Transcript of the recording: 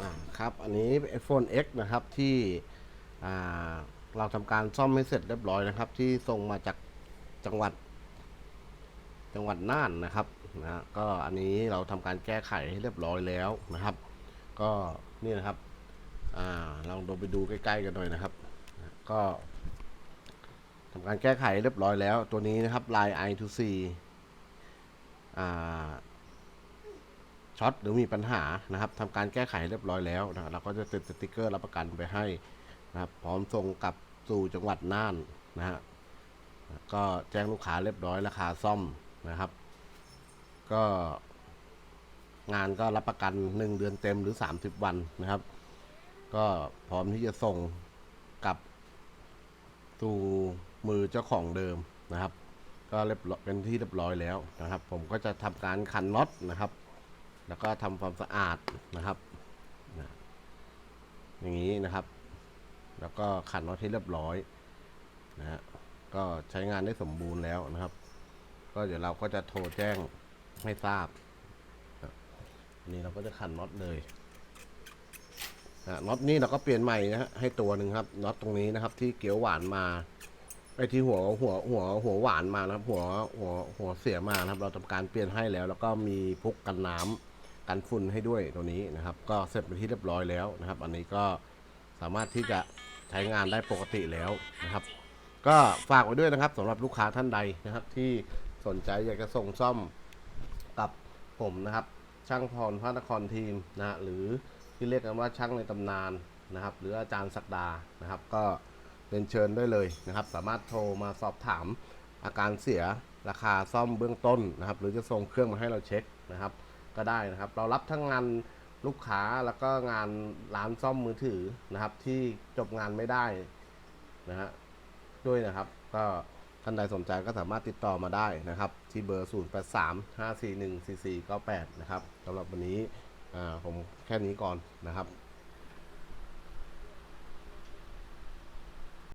อ่าครับ อันนี้ iPhone X นะครับที่อ่าเราทำการซ่อมให้เสร็จเรียบร้อยนะครับ ที่ส่งมาจากจังหวัด จังหวัดน่านนะครับนะก็อันนี้เราทำการแก้ไขให้เรียบร้อยแล้วนะครับ ก็นี่นะครับอ่าลองดูไปดูใกล้ ๆ กันหน่อยนะครับ ก็ทำการแก้ไขเรียบร้อยแล้วตัวนี้นะครับ Line i to c อ่า ช็อตหรือมีปัญหานะครับทำการแก้ไขเรียบร้อยแล้วนะครับเราก็จะติดสติกเกอร์รับประกันไปให้นะครับ พร้อมส่งกลับสู่จังหวัดน่านนะฮะก็แจ้งลูกค้าเรียบร้อยราคาซ่อมนะครับ ก็ งานก็รับประกัน 1 เดือนเต็มหรือ 30 วันนะครับ ก็พร้อมที่จะส่งกลับสู่มือเจ้าของเดิมนะครับ ก็เรียบร้อยเป็นที่เรียบร้อยแล้วนะครับ ผมก็จะทำการขันน็อตนะครับ แล้วก็ทำความสะอาดนะครับอย่างนี้นะครับ แล้วก็ขันน็อตให้เรียบร้อยนะฮะก็ใช้งานได้สมบูรณ์แล้วนะครับ ก็เดี๋ยวเราก็จะโทรแจ้งให้ทราบนะอันนี้เราก็จะขันน็อตเลยนะน็อตนี้เราก็เปลี่ยนใหม่นะฮะให้ตัวหนึ่งครับน็อตตรงนี้นะครับ ที่เกี๊ยวหวานมาไอ้ที่หัวหัวหัวหัวหวานมานะครับ หัวหัวหัวเสียมานะครับ เราทำการเปลี่ยนให้แล้ว แล้วก็มีพุกกันน้ำ กันฝุ่นให้ด้วยตัวนี้นะครับ ก็เสร็จเป็นที่เรียบร้อยแล้วนะครับ อันนี้ก็สามารถที่จะใช้งานได้ปกติแล้วนะครับ ก็ฝากไว้ด้วยนะครับสำหรับลูกค้าท่านใดนะครับ ที่สนใจอยากจะส่งซ่อมกับผมนะครับ ช่างพรพระนครทีมนะหรือที่เรียกกันว่าช่างในตำนานนะครับ หรืออาจารย์ศักดานะครับ ก็เรียนเชิญได้เลยนะครับ สามารถโทรมาสอบถามอาการเสียราคาซ่อมเบื้องต้นนะครับ หรือจะส่งเครื่องมาให้เราเช็คนะครับ ก็ได้นะครับ เรารับทั้งงานลูกค้าแล้วก็งานร้านซ่อมมือถือนะครับ ที่จบงานไม่ได้นะฮะด้วยนะครับ ก็ท่านใดสนใจก็สามารถติดต่อมาได้นะครับ ที่เบอร์ 0 8 3 5 4 1 4 4 9 8 นะครับสำหรับวันนี้ผมแค่นี้ก่อนนะครับ